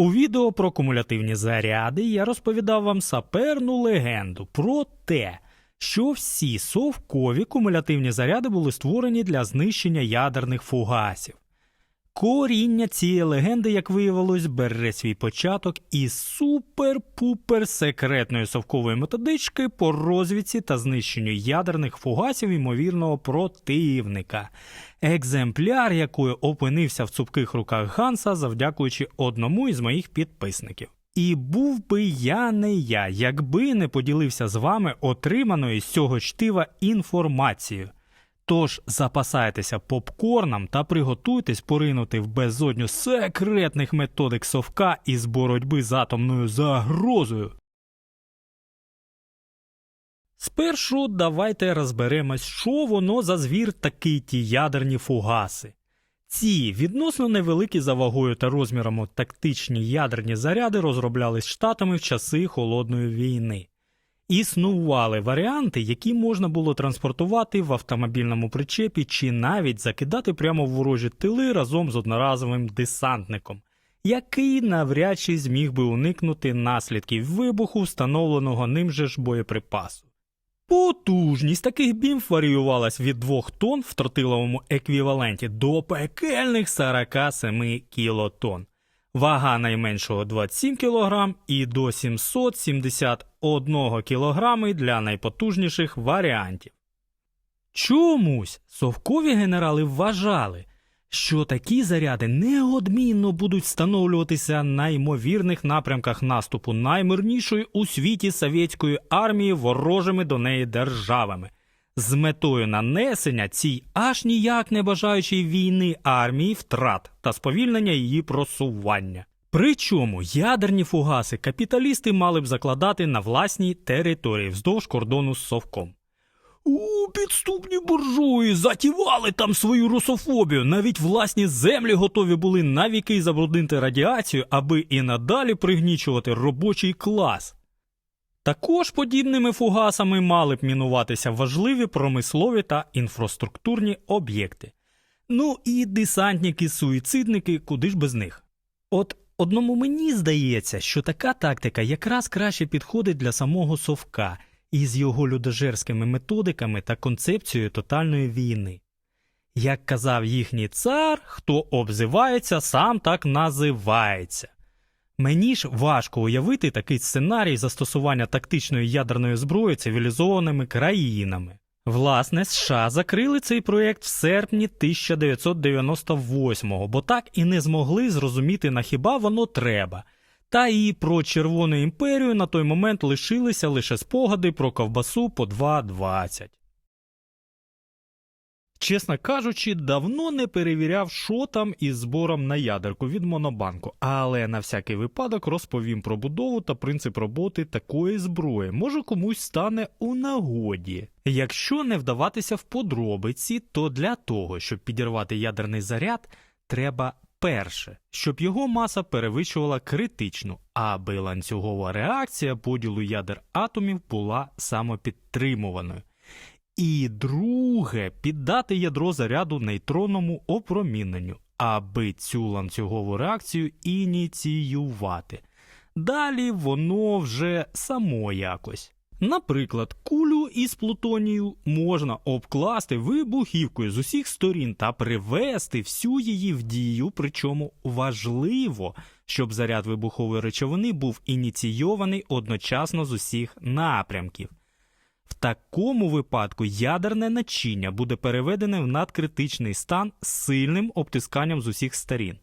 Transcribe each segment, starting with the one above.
У відео про кумулятивні заряди я розповідав вам саперну легенду про те, що всі совкові кумулятивні заряди були створені для знищення ядерних фугасів. Коріння цієї легенди, як виявилось, бере свій початок із супер-пупер секретної совкової методички по розвідці та знищенню ядерних фугасів ймовірного противника, екземпляр якої опинився в цупких руках Ганса, завдякуючи одному із моїх підписників. І був би я не я, якби не поділився з вами отриманою з цього чтива інформацією. Тож запасайтеся попкорном та приготуйтесь поринути в безодню секретних методик совка із боротьби з атомною загрозою. Спершу давайте розберемось, що воно за звір такий ті ядерні фугаси. Ці відносно невеликі за вагою та розмірами тактичні ядерні заряди розроблялись штатами в часи холодної війни. Існували варіанти, які можна було транспортувати в автомобільному причепі чи навіть закидати прямо в ворожі тили разом з одноразовим десантником, який навряд чи зміг би уникнути наслідків вибуху, встановленого ним же ж боєприпасу. Потужність таких бімб варіювалась від 2 тонн в тротиловому еквіваленті до пекельних 47 кілотонн. Вага найменшого 27 кг і до 771 кг для найпотужніших варіантів. Чомусь совкові генерали вважали, що такі заряди неодмінно будуть встановлюватися на ймовірних напрямках наступу наймирнішої у світі совєтської армії ворожими до неї державами з метою нанесення цій аж ніяк не бажаючій війни армії втрат та сповільнення її просування. Причому ядерні фугаси капіталісти мали б закладати на власній території вздовж кордону з совком. У підступні буржуї затівали там свою русофобію. Навіть власні землі готові були навіки забруднити радіацію, аби і надалі пригнічувати робочий клас. Також подібними фугасами мали б мінуватися важливі промислові та інфраструктурні об'єкти. Ну і десантники-суїцидники, куди ж без них. От одному мені здається, що така тактика якраз краще підходить для самого совка із його людожерськими методиками та концепцією тотальної війни. Як казав їхній цар, хто обзивається, сам так називається. Мені ж важко уявити такий сценарій застосування тактичної ядерної зброї цивілізованими країнами. Власне, США закрили цей проєкт в серпні 1998-го, бо так і не змогли зрозуміти, на хіба воно треба. Та і про Червону імперію на той момент лишилися лише спогади про ковбасу по 2.20. Чесно кажучи, давно не перевіряв, що там із збором на ядерку від Монобанку, але на всякий випадок розповім про будову та принцип роботи такої зброї. Може комусь стане у нагоді. Якщо не вдаватися в подробиці, то для того, щоб підірвати ядерний заряд, треба перше, щоб його маса перевищувала критичну, аби ланцюгова реакція поділу ядер атомів була самопідтримуваною. І друге, піддати ядро заряду нейтронному опроміненню, аби цю ланцюгову реакцію ініціювати. Далі воно вже само якось. Наприклад, кулю із плутонію можна обкласти вибухівкою з усіх сторін та привести всю її в дію, причому важливо, щоб заряд вибухової речовини був ініційований одночасно з усіх напрямків. Такому випадку ядерне начиння буде переведене в надкритичний стан з сильним обтисканням з усіх сторін.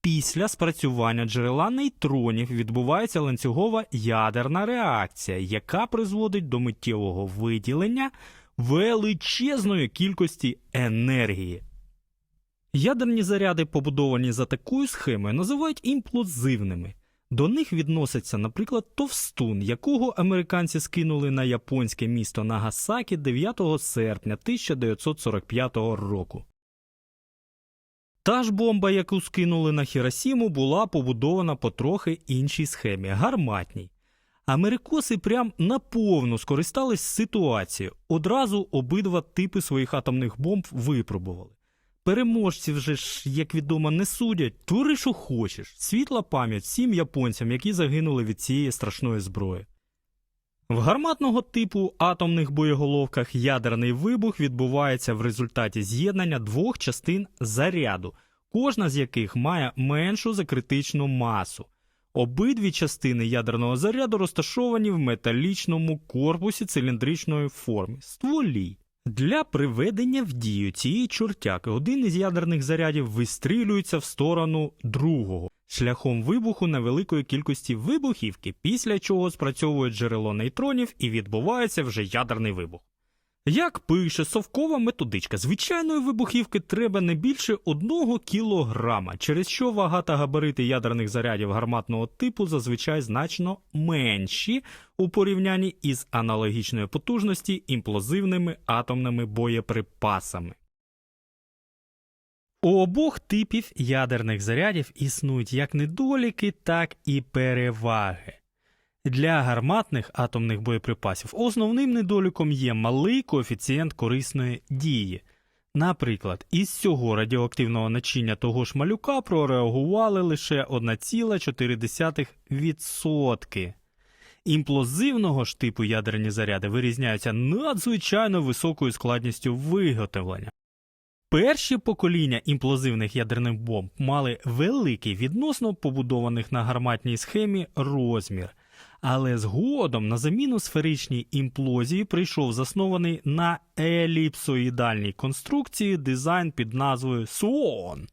Після спрацювання джерела нейтронів відбувається ланцюгова ядерна реакція, яка призводить до миттєвого виділення величезної кількості енергії. Ядерні заряди, побудовані за такою схемою, називають імплозивними. До них відноситься, наприклад, товстун, якого американці скинули на японське місто Нагасакі 9 серпня 1945 року. Та ж бомба, яку скинули на Хіросіму, була побудована по трохи іншій схемі гарматній. Америкоси прям наповну скористались ситуацією, одразу обидва типи своїх атомних бомб випробували. Переможців же ж, як відомо, не судять. Тури, що хочеш. Світла пам'ять всім японцям, які загинули від цієї страшної зброї. В гарматного типу атомних боєголовках ядерний вибух відбувається в результаті з'єднання двох частин заряду, кожна з яких має меншу за критичну масу. Обидві частини ядерного заряду розташовані в металічному корпусі циліндричної форми стволі. Для приведення в дію цієї чортяки один із ядерних зарядів вистрілюється в сторону другого шляхом вибуху невеликої кількості вибухівки, після чого спрацьовує джерело нейтронів і відбувається вже ядерний вибух. Як пише совкова методичка, звичайної вибухівки треба не більше одного кілограма, через що вага та габарити ядерних зарядів гарматного типу зазвичай значно менші у порівнянні із аналогічної потужності імплозивними атомними боєприпасами. У обох типів ядерних зарядів існують як недоліки, так і переваги. Для гарматних атомних боєприпасів основним недоліком є малий коефіцієнт корисної дії. Наприклад, із цього радіоактивного начиння того ж малюка прореагували лише 1,4%. Імплозивного ж типу ядерні заряди вирізняються надзвичайно високою складністю виготовлення. Перші покоління імплозивних ядерних бомб мали великий відносно побудованих на гарматній схемі розмір, але згодом на заміну сферичній імплозії прийшов заснований на еліпсоїдальній конструкції дизайн під назвою Суон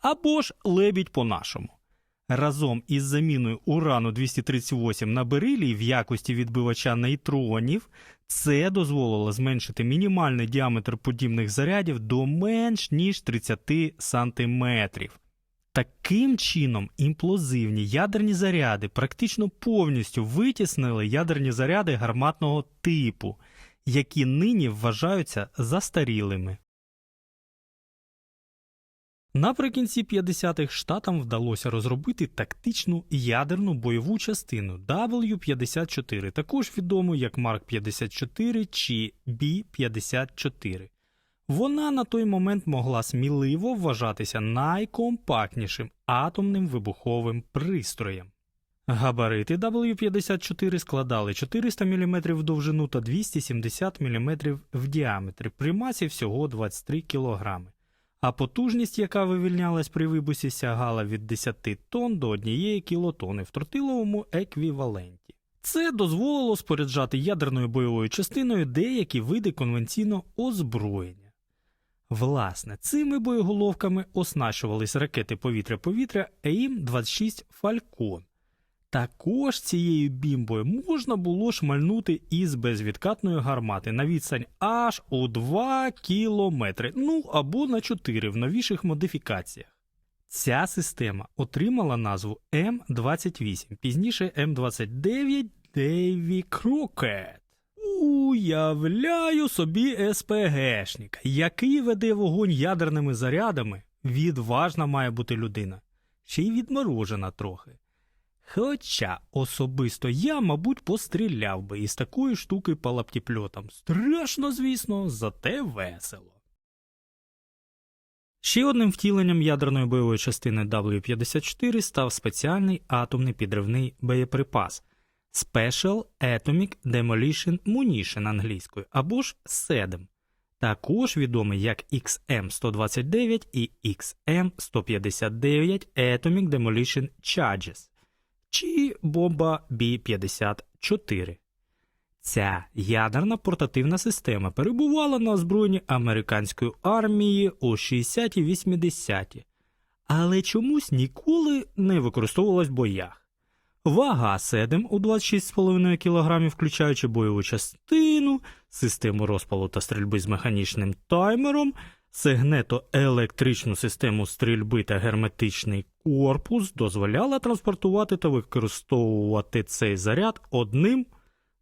або ж лебідь по-нашому. Разом із заміною урану 238 на берилій в якості відбивача нейтронів це дозволило зменшити мінімальний діаметр подібних зарядів до менш ніж 30 сантиметрів. Таким чином, імплозивні ядерні заряди практично повністю витіснили ядерні заряди гарматного типу, які нині вважаються застарілими. Наприкінці 50-х штатам вдалося розробити тактичну ядерну бойову частину W-54, також відому як Марк 54 чи B-54. Вона на той момент могла сміливо вважатися найкомпактнішим атомним вибуховим пристроєм. Габарити W-54 складали 400 мм в довжину та 270 мм в діаметрі при масі всього 23 кг а потужність, яка вивільнялась при вибусі, сягала від 10 тонн до 1 кілотони в тротиловому еквіваленті. Це дозволило споряджати ядерною бойовою частиною деякі види конвенційного озброєння. Власне, цими боєголовками оснащувались ракети повітря-повітря АІМ-26 Фалькон. Також цією бімбою можна було шмальнути із безвідкатної гармати на відстань аж у 2 кілометри, ну або на 4 в новіших модифікаціях. Ця система отримала назву М28, пізніше М29 Дейві Крокет. Уявляю собі СПГшника, який веде вогонь ядерними зарядами. Відважна має бути людина, ще й відморожена трохи. Хоча особисто я, мабуть, постріляв би із такої штуки по лаптіпльотам. Страшно, звісно, зате весело. Ще одним втіленням ядерної бойової частини W-54 став спеціальний атомний підривний боєприпас Special Atomic Demolition Munition англійською або ж SEDM, також відомий як XM129 і XM159 Atomic Demolition Charges чи бомба Бі-54. Ця ядерна портативна система перебувала на озброєнні американської армії у 60-80-ті, але чомусь ніколи не використовувалась в боях. Вага 7 у 26,5 кг, включаючи бойову частину, систему розпалу та стрільби з механічним таймером, сегнето-електричну систему стрільби та герметичний корпус дозволяла транспортувати та використовувати цей заряд одним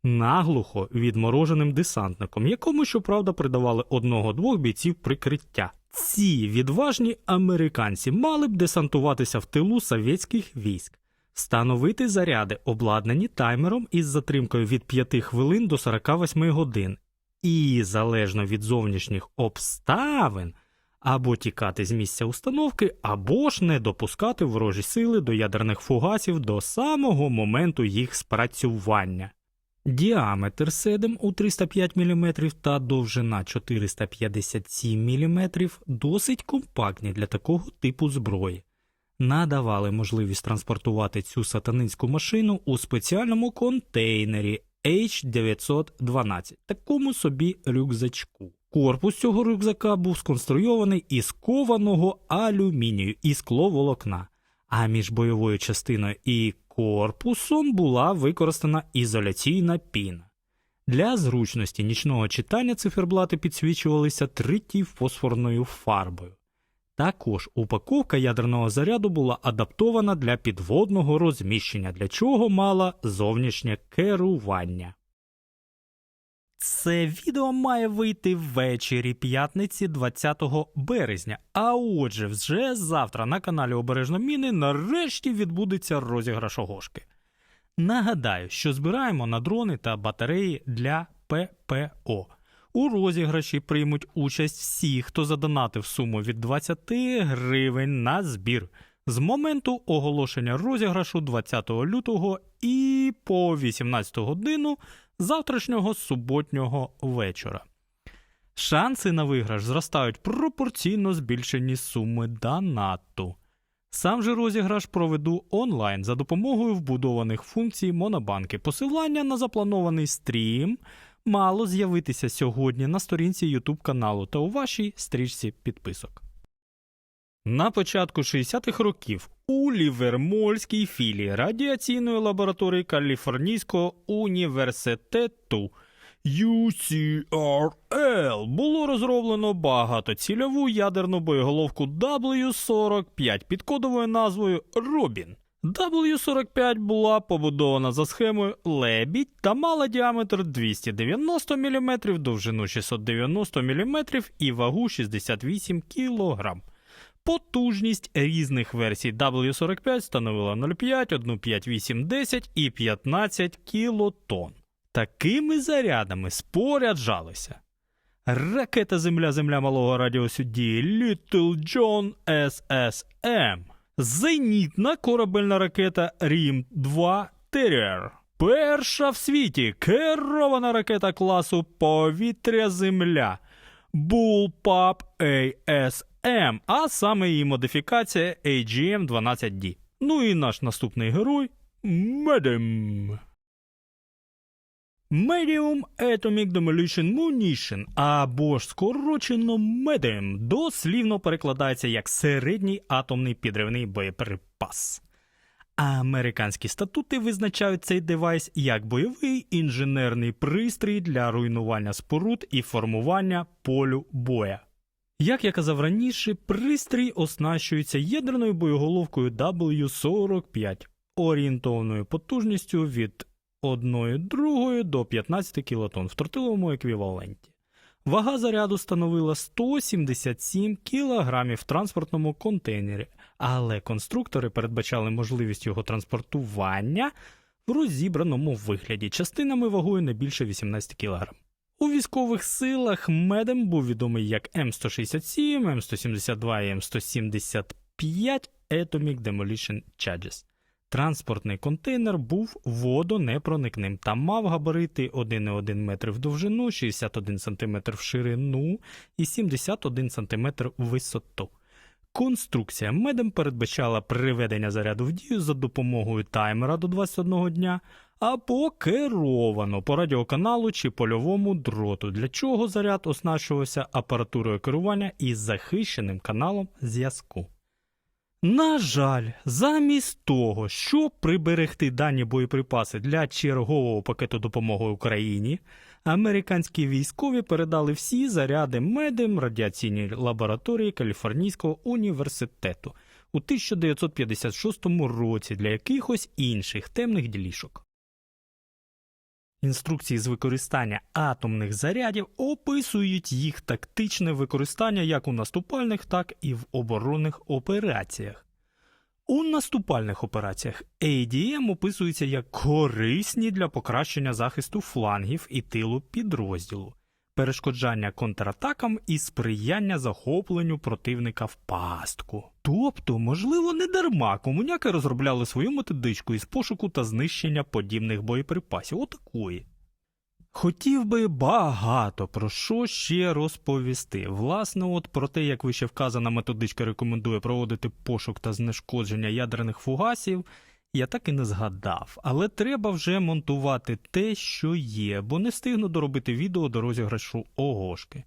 наглухо відмороженим десантником, якому, щоправда, придавали одного-двох бійців прикриття. Ці відважні американці мали б десантуватися в тилу совєтських військ, встановити заряди, обладнані таймером із затримкою від 5 хвилин до 48 годин, і, залежно від зовнішніх обставин, або тікати з місця установки, або ж не допускати ворожі сили до ядерних фугасів до самого моменту їх спрацювання. Діаметр седем у 305 мм та довжина 457 мм досить компактні для такого типу зброї. Надавали можливість транспортувати цю сатанинську машину у спеціальному контейнері H912, такому собі рюкзачку. Корпус цього рюкзака був сконструйований із кованого алюмінію і скловолокна, а між бойовою частиною і корпусом була використана ізоляційна піна. Для зручності нічного читання циферблати підсвічувалися третій фосфорною фарбою. Також упаковка ядерного заряду була адаптована для підводного розміщення, для чого мала зовнішнє керування. Це відео має вийти ввечері п'ятниці 20 березня. А отже, вже завтра на каналі Обережно Міни нарешті відбудеться розіграш огошки. Нагадаю, що збираємо на дрони та батареї для ППО. У розіграші приймуть участь всі, хто задонатив суму від 20 гривень на збір з моменту оголошення розіграшу 20 лютого і по 18 годину завтрашнього суботнього вечора. Шанси на виграш зростають пропорційно збільшенні суми донату. Сам же розіграш проведу онлайн за допомогою вбудованих функцій Монобанки. Посилання на запланований стрім мало з'явитися сьогодні на сторінці YouTube каналу та у вашій стрічці підписок. На початку 60-х років у Лівермольській філії радіаційної лабораторії Каліфорнійського університету UCRL було розроблено багатоцільову ядерну боєголовку W45 під кодовою назвою Робін. W45 була побудована за схемою Лебідь та мала діаметр 290 мм, довжину 690 мм і вагу 68 кг. Потужність різних версій W45 становила 0,5, 1,5, 8, 10 і 15 кілотон. Такими зарядами споряджалися ракета Земля-Земля малого радіусу дії Little John SSM, зенітна корабельна ракета Рім 2 Terrier, перша в світі керована ракета класу Повітря Земля Bullpup ASM, а саме її модифікація AGM-12D. Ну і наш наступний герой Медем. Medium Atomic Demolition Munition, або ж скорочено MEDEM, дослівно перекладається як середній атомний підривний боєприпас. Американські статути визначають цей девайс як бойовий інженерний пристрій для руйнування споруд і формування полю боя. Як я казав раніше, пристрій оснащується ядерною боєголовкою W45 орієнтовною потужністю від 1,2 до 15 кілотон в тротиловому еквіваленті. Вага заряду становила 177 кг в транспортному контейнері, але конструктори передбачали можливість його транспортування в розібраному вигляді частинами вагою не більше 18 кг. У військових силах медем був відомий як М167, М172 і М175 Atomic Demolition Charges. Транспортний контейнер був водонепроникним та мав габарити 1,1 метр в довжину, 61 см в ширину і 71 см в висоту. Конструкція медем передбачала приведення заряду в дію за допомогою таймера до 21 дня або керовано по радіоканалу чи польовому дроту, для чого заряд оснащувався апаратурою керування із захищеним каналом зв'язку. На жаль, замість того, щоб приберегти дані боєприпаси для чергового пакету допомоги Україні, американські військові передали всі заряди медем радіаційній лабораторії Каліфорнійського університету у 1956 році для якихось інших темних ділішок. Інструкції з використання атомних зарядів описують їх тактичне використання як у наступальних, так і в оборонних операціях. У наступальних операціях ADM описується як корисні для покращення захисту флангів і тилу підрозділу. Перешкоджання контратакам і сприяння захопленню противника в пастку. Тобто, можливо, не дарма комуняки розробляли свою методичку із пошуку та знищення подібних боєприпасів. Отакої. Хотів би багато про що ще розповісти. Власне, от про те, як вище вказана методичка рекомендує проводити пошук та знешкодження ядерних фугасів, я так і не згадав. Але треба вже монтувати те, що є, бо не встигну доробити відео до розіграшу огошки.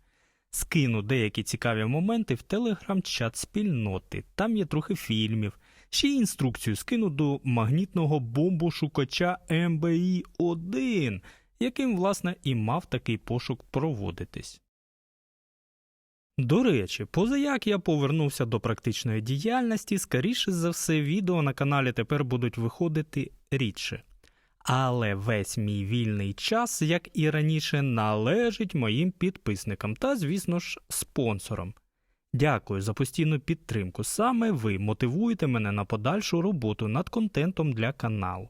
Скину деякі цікаві моменти в телеграм-чат спільноти. Там є трохи фільмів. Ще й інструкцію скину до магнітного бомбошукача МБІ 1 яким, власне, і мав такий пошук проводитись. До речі, позаяк я повернувся до практичної діяльності, скоріше за все, відео на каналі тепер будуть виходити рідше. Але весь мій вільний час, як і раніше, належить моїм підписникам та, звісно ж, спонсорам. Дякую за постійну підтримку. Саме ви мотивуєте мене на подальшу роботу над контентом для каналу.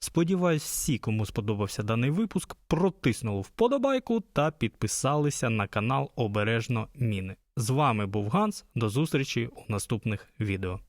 Сподіваюсь, всі, кому сподобався даний випуск, протиснули вподобайку та підписалися на канал Обережно Міни. З вами був Ганс. До зустрічі у наступних відео.